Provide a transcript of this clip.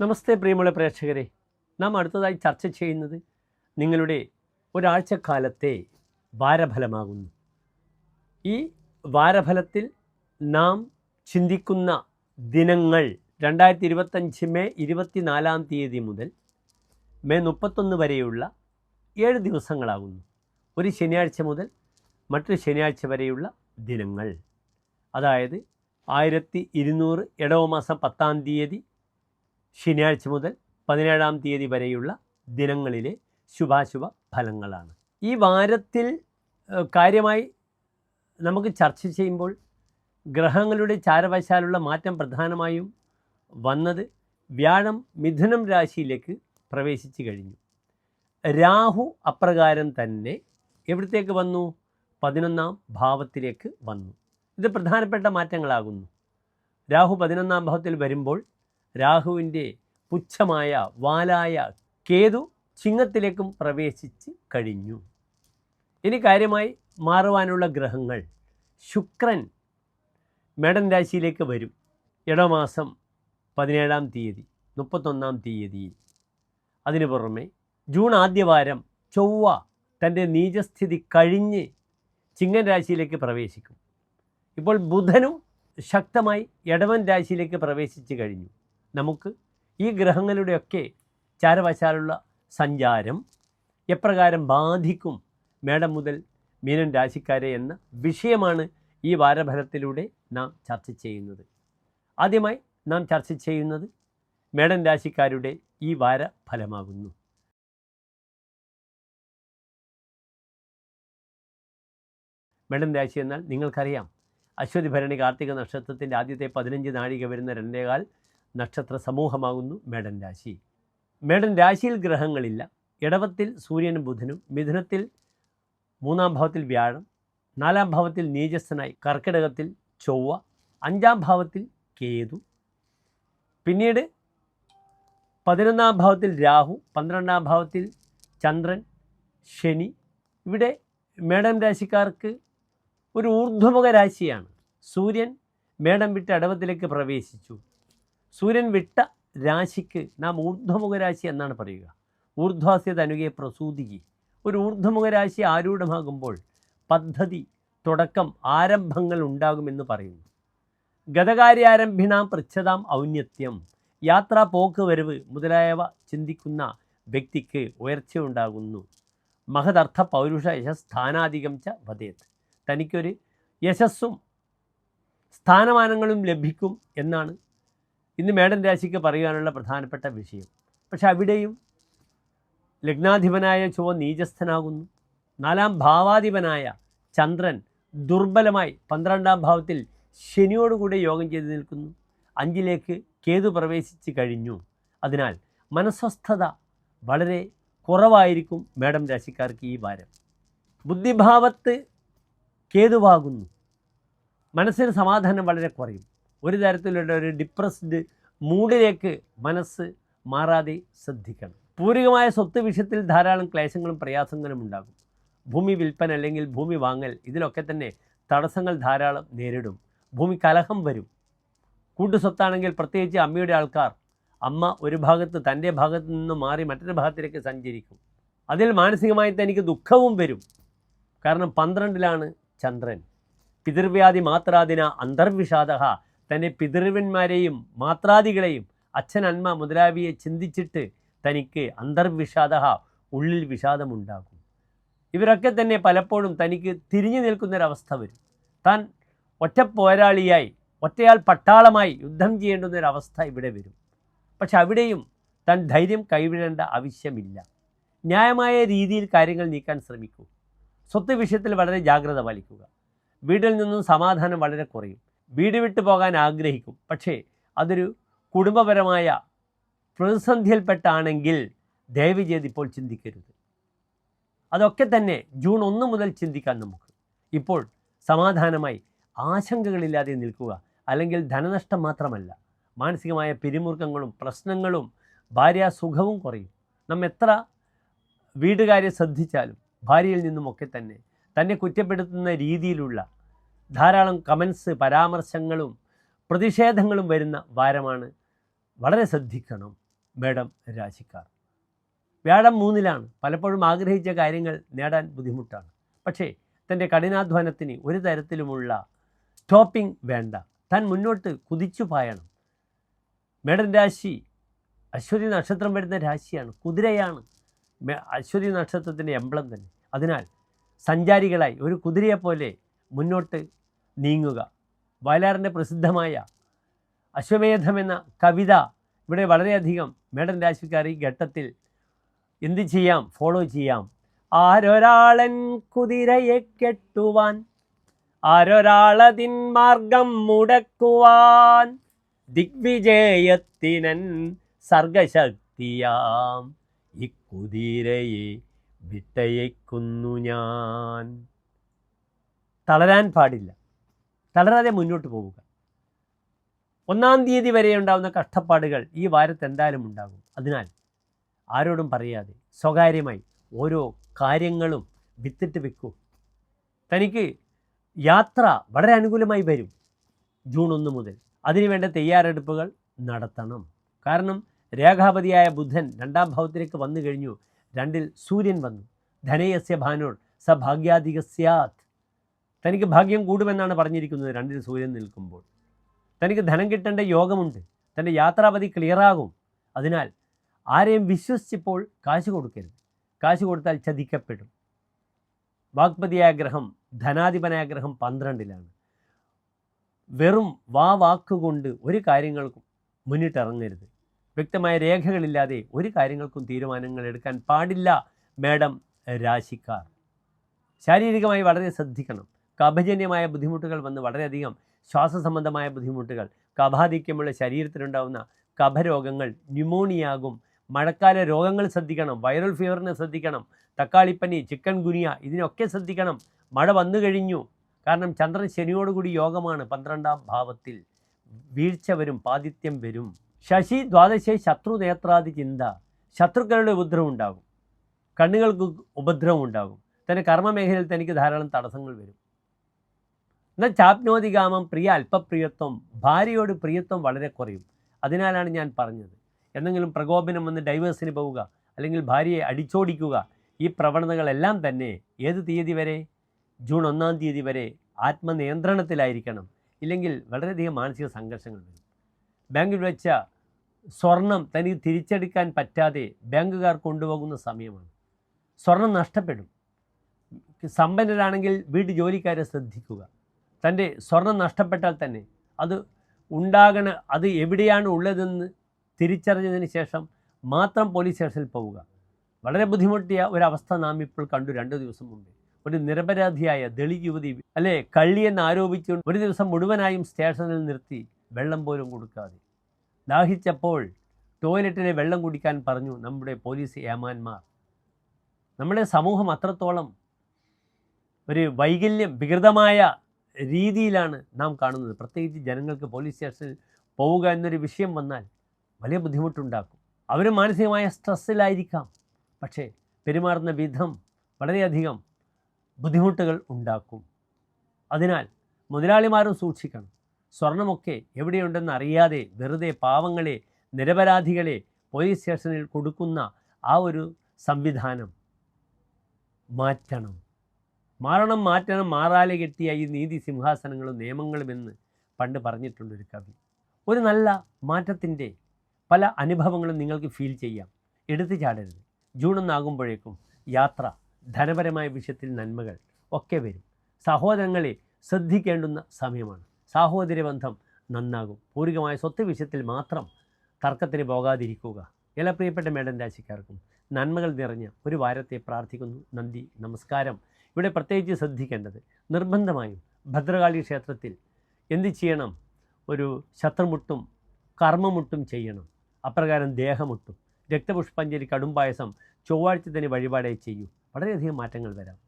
നമസ്തേ പ്രിയമുള്ള പ്രേക്ഷകരെ നാം അടുത്തതായി ചർച്ച ചെയ്യുന്നത് നിങ്ങളുടെ ഒരാഴ്ചക്കാലത്തെ വാരഫലമാകുന്നു ഈ വാരഫലത്തിൽ നാം ചിന്തിക്കുന്ന ദിനങ്ങൾ രണ്ടായിരത്തി ഇരുപത്തഞ്ച് മെയ് ഇരുപത്തിനാലാം തീയതി മുതൽ മെയ് മുപ്പത്തൊന്ന് വരെയുള്ള ഏഴ് ദിവസങ്ങളാകുന്നു. ഒരു ശനിയാഴ്ച മുതൽ മറ്റൊരു ശനിയാഴ്ച വരെയുള്ള ദിനങ്ങൾ. അതായത് ആയിരത്തി ഇരുന്നൂറ് ഇടവ മാസം പത്താം തീയതി ശനിയാഴ്ച മുതൽ പതിനേഴാം തീയതി വരെയുള്ള ദിനങ്ങളിലെ ശുഭാശുഭ ഫലങ്ങളാണ്. ഈ വാരത്തിൽ കാര്യമായി നമുക്ക് ചർച്ച ചെയ്യുമ്പോൾ ഗ്രഹങ്ങളുടെ ചാരവശാലുള്ള മാറ്റം പ്രധാനമായും വന്നത് വ്യാഴം മിഥുനം രാശിയിലേക്ക് പ്രവേശിച്ചു കഴിഞ്ഞു. രാഹു അപ്രകാരം തന്നെ എവിടത്തേക്ക് വന്നു? പതിനൊന്നാം ഭാവത്തിലേക്ക് വന്നു. ഇത് പ്രധാനപ്പെട്ട മാറ്റങ്ങളാകുന്നു. രാഹു പതിനൊന്നാം ഭാവത്തിൽ വരുമ്പോൾ രാഹുവിന്റെ പുച്ഛമായ വാലായ കേതു ചിങ്ങത്തിലേക്കും പ്രവേശിച്ച് കഴിഞ്ഞു. ഇനി കാര്യമായി മാറുവാനുള്ള ഗ്രഹങ്ങൾ. ശുക്രൻ മേടൻ രാശിയിലേക്ക് വരും. ഇടമാസം പതിനേഴാം തീയതി മുപ്പത്തൊന്നാം തീയതിയിൽ. അതിനു പുറമെ ജൂൺ ആദ്യവാരം ചൊവ്വ തന്റെ നീചസ്ഥിതി കഴിഞ്ഞ് ചിങ്ങൻ രാശിയിലേക്ക് പ്രവേശിക്കും. ഇപ്പോൾ ബുധനും ശക്തമായി ഇടവൻ രാശിയിലേക്ക് പ്രവേശിച്ചു കഴിഞ്ഞു. നമുക്ക് ഈ ഗ്രഹങ്ങളുടെയൊക്കെ ചാരവശാലുള്ള സഞ്ചാരം എപ്രകാരം ബാധിക്കും മേടം മുതൽ മീനൻ രാശിക്കാരെ എന്ന വിഷയമാണ് ഈ വാരഫലത്തിലൂടെ നാം ചർച്ച ചെയ്യുന്നത്. ആദ്യമായി നാം ചർച്ച ചെയ്യുന്നത് മേടൻ രാശിക്കാരുടെ ഈ വാരഫലമാകുന്നു. മേടൻ രാശി എന്നാൽ നിങ്ങൾക്കറിയാം. അശ്വതി ഭരണി കാർത്തിക നക്ഷത്രത്തിന്റെ ആദ്യത്തെ പതിനഞ്ച് നാഴിക വരുന്ന രണ്ടേകാൽ നക്ഷത്ര സമൂഹമാകുന്നു മേടൻ രാശി. മേടൻ രാശിയിൽ ഗ്രഹങ്ങളില്ല. ഇടവത്തിൽ സൂര്യനും ബുധനും മിഥുനത്തിൽ മൂന്നാം ഭാവത്തിൽ വ്യാഴം നാലാം ഭാവത്തിൽ നീജസ്സനായി കർക്കിടകത്തിൽ ചൊവ്വ അഞ്ചാം ഭാവത്തിൽ കേതു. പിന്നീട് പതിനൊന്നാം ഭാവത്തിൽ രാഹു പന്ത്രണ്ടാം ഭാവത്തിൽ ചന്ദ്രൻ ശനി. ഇവിടെ മേടൻ രാശിക്കാർക്ക് ഒരു ഊർധ്വമുഖ രാശിയാണ്. സൂര്യൻ മേടം വിട്ട് അടവത്തിലേക്ക് പ്രവേശിച്ചു. സൂര്യൻ വിട്ട രാശിക്ക് നാം ഊർധ്വമുഖ രാശി എന്നാണ് പറയുക. ഊർധ്വാസ്യത അനുകയെ പ്രസൂതികി ഒരു ഊർധ്വമുഖ രാശി ആരൂഢമാകുമ്പോൾ പദ്ധതി തുടക്കം ആരംഭങ്ങൾ ഉണ്ടാകുമെന്ന് പറയുന്നു. ഗതകാര്യാരംഭിണാം പൃച്ഛതാം ഔന്നത്യം. യാത്രാ പോക്ക് വരവ് മുതലായവ ചിന്തിക്കുന്ന വ്യക്തിക്ക് ഉയർച്ചയുണ്ടാകുന്നു. മഹദർത്ഥ പൗരുഷ യശസ് സ്ഥാനാധികം ച വധേത് തനിക്കൊരു യശസ്സും സ്ഥാനമാനങ്ങളും ലഭിക്കും എന്നാണ് ഇന്ന് മേടം രാശിക്ക് പറയുവാനുള്ള പ്രധാനപ്പെട്ട വിഷയം. പക്ഷെ അവിടെയും ലഗ്നാധിപനായ ചുവ നീചസ്ഥനാകുന്നു. നാലാം ഭാവാധിപനായ ചന്ദ്രൻ ദുർബലമായി പന്ത്രണ്ടാം ഭാവത്തിൽ ശനിയോടുകൂടി യോഗം ചെയ്തു നിൽക്കുന്നു. അഞ്ചിലേക്ക് കേതു പ്രവേശിച്ച് കഴിഞ്ഞു. അതിനാൽ മനസ്വസ്ഥത വളരെ കുറവായിരിക്കും മേടം രാശിക്കാർക്ക് ഈ വാരം. ബുദ്ധിഭാവത്ത് കേതുവാകുന്നു. മനസ്സിന് സമാധാനം വളരെ കുറയും. ഒരു തരത്തിലുള്ള ഒരു ഡിപ്രസ്ഡ് മൂഡിലേക്ക് മനസ്സ് മാറാതെ ശ്രദ്ധിക്കണം. പൂരികമായ സ്വത്ത് വിഷയത്തിൽ ധാരാളം ക്ലേശങ്ങളും പ്രയാസങ്ങളും ഉണ്ടാകും. ഭൂമി വിൽപ്പന അല്ലെങ്കിൽ ഭൂമി വാങ്ങൽ ഇതിലൊക്കെ തന്നെ തടസ്സങ്ങൾ ധാരാളം നേരിടും. ഭൂമി കലഹം വരും. കൂട്ടുസ്വത്താണെങ്കിൽ പ്രത്യേകിച്ച് അമ്മയുടെ ആൾക്കാർ അമ്മ ഒരു ഭാഗത്ത് തന്റെ ഭാഗത്ത് നിന്ന് മാറി മറ്റൊരു ഭാഗത്തിലേക്ക് സഞ്ചരിക്കും. അതിൽ മാനസികമായി തനിക്ക് ദുഃഖവും വരും. കാരണം പന്ത്രണ്ടിലാണ് ചന്ദ്രൻ. പിതൃവ്യാധി മാത്രാദിന അന്തർവിഷാദ തന്റെ പിതൃവന്മാരെയും മാത്രാദികളെയും അച്ഛൻ അന്മ മുതലാവിയെ ചിന്തിച്ചിട്ട് തനിക്ക് അന്തർവിഷാദ ഉള്ളിൽ വിഷാദമുണ്ടാകും. ഇവരൊക്കെ തന്നെ പലപ്പോഴും തനിക്ക് തിരിഞ്ഞു നിൽക്കുന്നൊരവസ്ഥ വരും. താൻ ഒറ്റ പോരാളിയായി ഒറ്റയാൾ പട്ടാളമായി യുദ്ധം ചെയ്യേണ്ടുന്നൊരവസ്ഥ ഇവിടെ വരും. പക്ഷെ അവിടെയും താൻ ധൈര്യം കൈവിടേണ്ട ആവശ്യമില്ല. ന്യായമായ രീതിയിൽ കാര്യങ്ങൾ നീക്കാൻ ശ്രമിക്കൂ. സ്വത്ത് വിഷയത്തിൽ വളരെ ജാഗ്രത പാലിക്കുക. വീട്ടിൽ നിന്നും സമാധാനം വളരെ കുറയും. വീട് വിട്ടു പോകാൻ ആഗ്രഹിക്കും. പക്ഷേ അതൊരു കുടുംബപരമായ പ്രതിസന്ധിയിൽപ്പെട്ടാണെങ്കിൽ ദയവ് ചെയ്ത് ഇപ്പോൾ ചിന്തിക്കരുത്. അതൊക്കെ തന്നെ ജൂൺ ഒന്ന് മുതൽ ചിന്തിക്കാം നമുക്ക്. ഇപ്പോൾ സമാധാനമായി ആശങ്കകളില്ലാതെ നിൽക്കുക അല്ലെങ്കിൽ ധനനഷ്ടം മാത്രമല്ല മാനസികമായ പിരിമുറുക്കങ്ങളും പ്രശ്നങ്ങളും ഭാര്യ സുഖവും കുറയും. നാം എത്ര വീടുകാരെ ശ്രദ്ധിച്ചാലും ഭാര്യയിൽ നിന്നുമൊക്കെ തന്നെ തന്നെ കുറ്റപ്പെടുത്തുന്ന രീതിയിലുള്ള ധാരാളം കമൻസ് പരാമർശങ്ങളും പ്രതിഷേധങ്ങളും വരുന്ന വാരമാണ്. വളരെ ശ്രദ്ധിക്കണം മേഡം രാശിക്കാർ. വ്യാഴം മൂന്നിലാണ്. പലപ്പോഴും ആഗ്രഹിച്ച കാര്യങ്ങൾ നേടാൻ ബുദ്ധിമുട്ടാണ്. പക്ഷേ തന്റെ കഠിനാധ്വാനത്തിന് ഒരു തരത്തിലുമുള്ള സ്റ്റോപ്പിംഗ് വേണ്ട. താൻ മുന്നോട്ട് കുതിച്ചു പായണം. മേഡൻ രാശി അശ്വതി നക്ഷത്രം വരുന്ന രാശിയാണ്. കുതിരയാണ് അശ്വതി നക്ഷത്രത്തിന്റെ എംബ്ലം തന്നെ. അതിനാൽ സഞ്ചാരികളായി ഒരു കുതിരയെപ്പോലെ മുന്നോട്ട് നീങ്ങുക. വയലാറിന്റെ പ്രസിദ്ധമായ അശ്വമേധം എന്ന കവിത ഇവിടെ വളരെയധികം മേഡൻ രാശിക്കാർ ഈ ഘട്ടത്തിൽ എന്ത് ചെയ്യാം? ഫോളോ ചെയ്യാം. ആരൊരാളൻ കുതിരയെ കെട്ടുവാൻ ആരൊരാളതിൻ മാർഗം മുടക്കുവാൻ ദിഗ്വിജയത്തിനൻ സർഗശക്തിയാം. ഈ കുതിരയെ വിട്ടയക്കുന്നു ഞാൻ. തളരാൻ പാടില്ല. തളരാതെ മുന്നോട്ട് പോവുക. ഒന്നാം തീയതി വരെ ഉണ്ടാകുന്ന കഷ്ടപ്പാടുകൾ ഈ വാരത്ത് എന്തായാലും ഉണ്ടാകും. അതിനാൽ ആരോടും പറയാതെ സ്വകാര്യമായി ഓരോ കാര്യങ്ങളും വിത്തിട്ട് വെക്കൂ. തനിക്ക് യാത്ര വളരെ അനുകൂലമായി വരും ജൂൺ ഒന്ന് മുതൽ. അതിനുവേണ്ട തയ്യാറെടുപ്പുകൾ നടത്തണം. കാരണം രേഖാപതിയായ ബുധൻ രണ്ടാം ഭാവത്തിലേക്ക് വന്നു കഴിഞ്ഞു. രണ്ടിൽ സൂര്യൻ വന്നു. ധനയസ്യ ഭാനോൾ സഭാഗ്യാധികസ്യാത്. ഭാഗ്യാധിക സ്യാത് തനിക്ക് ഭാഗ്യം കൂടുമെന്നാണ് പറഞ്ഞിരിക്കുന്നത് രണ്ടിന് സൂര്യൻ നിൽക്കുമ്പോൾ. തനിക്ക് ധനം കിട്ടേണ്ട യോഗമുണ്ട്. തന്റെ യാത്രാപതി ക്ലിയറാകും. അതിനാൽ ആരെയും വിശ്വസിച്ചിപ്പോൾ കാശ് കൊടുക്കരുത്. കാശ് കൊടുത്താൽ ചതിക്കപ്പെടും. വാഗ്പതിയായ ഗ്രഹം ധനാധിപനായ ഗ്രഹം പന്ത്രണ്ടിലാണ്. വെറും വാ വാക്കുകൊണ്ട് ഒരു കാര്യങ്ങൾക്കും മുന്നിട്ടിറങ്ങരുത്. വ്യക്തമായ രേഖകളില്ലാതെ ഒരു കാര്യങ്ങൾക്കും തീരുമാനങ്ങൾ എടുക്കാൻ പാടില്ല മേഡം രാശിക്കാർ. ശാരീരികമായി വളരെ ശ്രദ്ധിക്കണം. കഫജന്യമായ ബുദ്ധിമുട്ടുകൾ വന്ന് വളരെയധികം ശ്വാസ സംബന്ധമായ ബുദ്ധിമുട്ടുകൾ കഫാധിക്യമുള്ള ശരീരത്തിലുണ്ടാകുന്ന കഫരോഗങ്ങൾ ന്യൂമോണിയാകും മഴക്കാല രോഗങ്ങൾ ശ്രദ്ധിക്കണം വൈറൽ ഫീവറിനെ ശ്രദ്ധിക്കണം തക്കാളിപ്പനി ചിക്കൻ ഗുനിയ ഇതിനൊക്കെ ശ്രദ്ധിക്കണം. മഴ വന്നു കഴിഞ്ഞു. കാരണം ചന്ദ്രൻ ശനിയോടുകൂടി യോഗമാണ് പന്ത്രണ്ടാം ഭാവത്തിൽ. വീഴ്ച വരും പാതിത്യം വരും. ശശി ദ്വാദശ ശത്രു നേത്രാദി ചിന്ത. ശത്രുക്കളുടെ ഉപദ്രവം ഉണ്ടാകും. കണ്ണുകൾക്ക് ഉപദ്രവം ഉണ്ടാകും. തന്റെ കർമ്മമേഖലയിൽ തനിക്ക് ധാരാളം തടസ്സങ്ങൾ വരും. എന്നാൽ ചാപ്നോതികാമം പ്രിയ അല്പപ്രിയത്വം ഭാര്യയോട് പ്രിയത്വം വളരെ കുറയും. അതിനാലാണ് ഞാൻ പറഞ്ഞത്. എന്തെങ്കിലും പ്രകോപനം വന്ന് ഡൈവേഴ്സിന് പോവുക അല്ലെങ്കിൽ ഭാര്യയെ അടിച്ചോടിക്കുക ഈ പ്രവണതകളെല്ലാം തന്നെ ഏത് തീയതി വരെ? ജൂൺ ഒന്നാം തീയതി വരെ ആത്മനിയന്ത്രണത്തിലായിരിക്കണം. ഇല്ലെങ്കിൽ വളരെയധികം മാനസിക സംഘർഷങ്ങൾ വരും. ബാങ്കിൽ വെച്ച സ്വർണം തനിക്ക് തിരിച്ചെടുക്കാൻ പറ്റാതെ ബാങ്കുകാർ കൊണ്ടുപോകുന്ന സമയമാണ്. സ്വർണം നഷ്ടപ്പെടും. സമ്പന്നരാണെങ്കിൽ വീട്ടു ജോലിക്കാരെ ശ്രദ്ധിക്കുക. തന്റെ സ്വർണം നഷ്ടപ്പെട്ടാൽ തന്നെ അത് ഉണ്ടാകണ അത് എവിടെയാണ് ഉള്ളതെന്ന് തിരിച്ചറിഞ്ഞതിന് ശേഷം മാത്രം പോലീസ് സ്റ്റേഷനിൽ പോവുക. വളരെ ബുദ്ധിമുട്ടിയ ഒരവസ്ഥ നാം ഇപ്പോൾ കണ്ടു രണ്ട് ദിവസം മുമ്പ്. ഒരു നിരപരാധിയായ ദളിത് യുവതി അല്ലെ കള്ളിയെന്ന് ആരോപിച്ചുകൊണ്ട് ഒരു ദിവസം മുഴുവനായും സ്റ്റേഷനിൽ നിർത്തി വെള്ളം പോലും കൊടുക്കാതെ. ദാഹിച്ചപ്പോൾ ടോയ്ലറ്റിലെ വെള്ളം കുടിക്കാൻ പറഞ്ഞു നമ്മുടെ പോലീസ് ഏമാന്മാർ. നമ്മുടെ സമൂഹം അത്രത്തോളം ഒരു വൈകല്യം വികൃതമായ രീതിയിലാണ് നാം കാണുന്നത്. പ്രത്യേകിച്ച് ജനങ്ങൾക്ക് പോലീസ് സ്റ്റേഷനിൽ പോവുക എന്നൊരു വിഷയം വന്നാൽ വലിയ ബുദ്ധിമുട്ടുണ്ടാക്കും. അവർ മാനസികമായ സ്ട്രെസ്സിലായിരിക്കാം പക്ഷേ പെരുമാറുന്ന വിധം വളരെയധികം ബുദ്ധിമുട്ടുകൾ ഉണ്ടാക്കും. അതിനാൽ മുതലാളിമാരും സൂക്ഷിക്കണം. സ്വർണമൊക്കെ എവിടെയുണ്ടെന്ന് അറിയാതെ വെറുതെ പാവങ്ങളെ നിരപരാധികളെ പോലീസ് സ്റ്റേഷനിൽ കൊടുക്കുന്ന ആ ഒരു സംവിധാനം മാറ്റണം. മാറണം മാറ്റണം മാറാലെ കെട്ടിയ ഈ നീതി സിംഹാസനങ്ങളും നിയമങ്ങളും എന്ന് പണ്ട് പറഞ്ഞിട്ടുണ്ട് ഒരു കവി. ഒരു നല്ല മാറ്റത്തിന്റെ പല അനുഭവങ്ങളും നിങ്ങൾക്ക് ഫീൽ ചെയ്യാം. എടുത്തു ചാടരുത്. ജൂൺ ഒന്നാകുമ്പോഴേക്കും യാത്ര ധനപരമായ വിഷയത്തിൽ നന്മകൾ ഒക്കെ വരും. സഹോദരങ്ങളെ ശ്രദ്ധിക്കേണ്ടുന്ന സമയമാണ്. സാഹോദര്യ ബന്ധം നന്നാകും. പൂർവികമായ സ്വത്ത് വിഷയത്തിൽ മാത്രം തർക്കത്തിന് പോകാതിരിക്കുക. എല്ലാ പ്രിയപ്പെട്ട മേഡം രാശിക്കാർക്കും നന്മകൾ നിറഞ്ഞ ഒരു വാരത്തെ പ്രാർത്ഥിക്കുന്നു. നന്ദി നമസ്കാരം. ഇവിടെ പ്രത്യേകിച്ച് ശ്രദ്ധിക്കേണ്ടത് നിർബന്ധമായും ഭദ്രകാളി ക്ഷേത്രത്തിൽ എന്ത് ചെയ്യണം? ഒരു ശത്രുമുട്ടും കർമ്മമുട്ടും ചെയ്യണം. അപ്രകാരം ദേഹമുട്ടും. രക്തപുഷ്പാഞ്ജലി കടുംപായസം ചൊവ്വാഴ്ച തന്നെ വഴിപാടായി ചെയ്യൂ. വളരെയധികം മാറ്റങ്ങൾ വരാം.